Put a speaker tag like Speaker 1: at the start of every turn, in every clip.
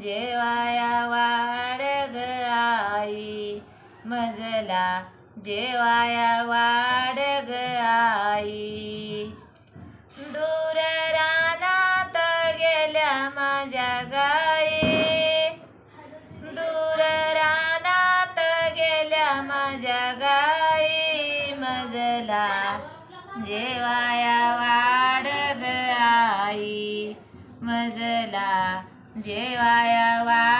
Speaker 1: जेवाया वाढ ग आई. मजला जेवाया वाढ ग आई. दूर रानात गेल्या माझ्या गाई. दूर रानात गेल्या माझ्या गाई. मजला जेवाया वाढ ग आई. मजला जेवाया वाढ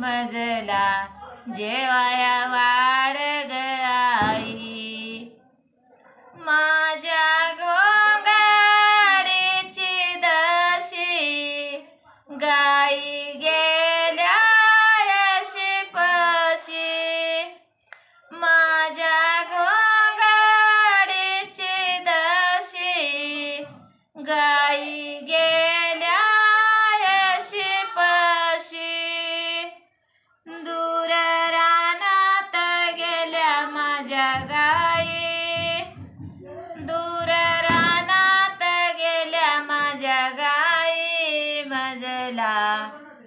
Speaker 1: मजला जेवाया वाड ग आई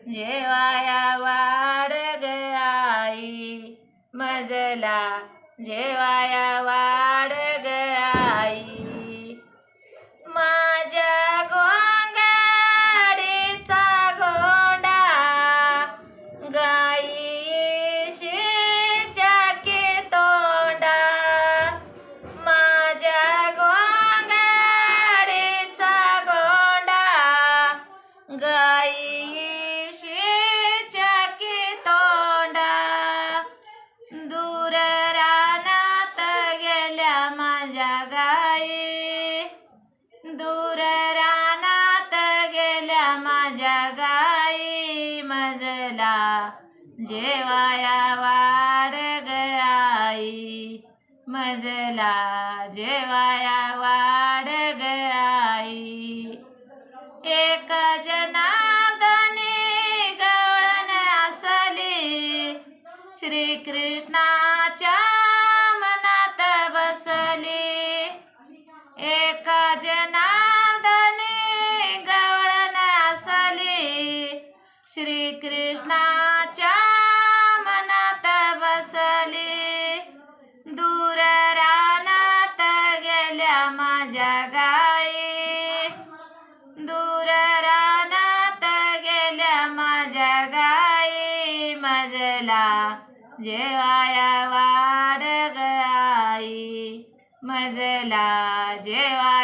Speaker 1: जेवाया वाड ग आई. मजला जेवाया वाड जेवाया वाड गई मजला जेवाया वाड गई आई. एक जनार्दनी गवळण असली. श्रीकृष्णाच्या मनात बसली. एका जनार्दनी गवळण असली. कृष्णा जेवाया वाड आई. मजला जेवा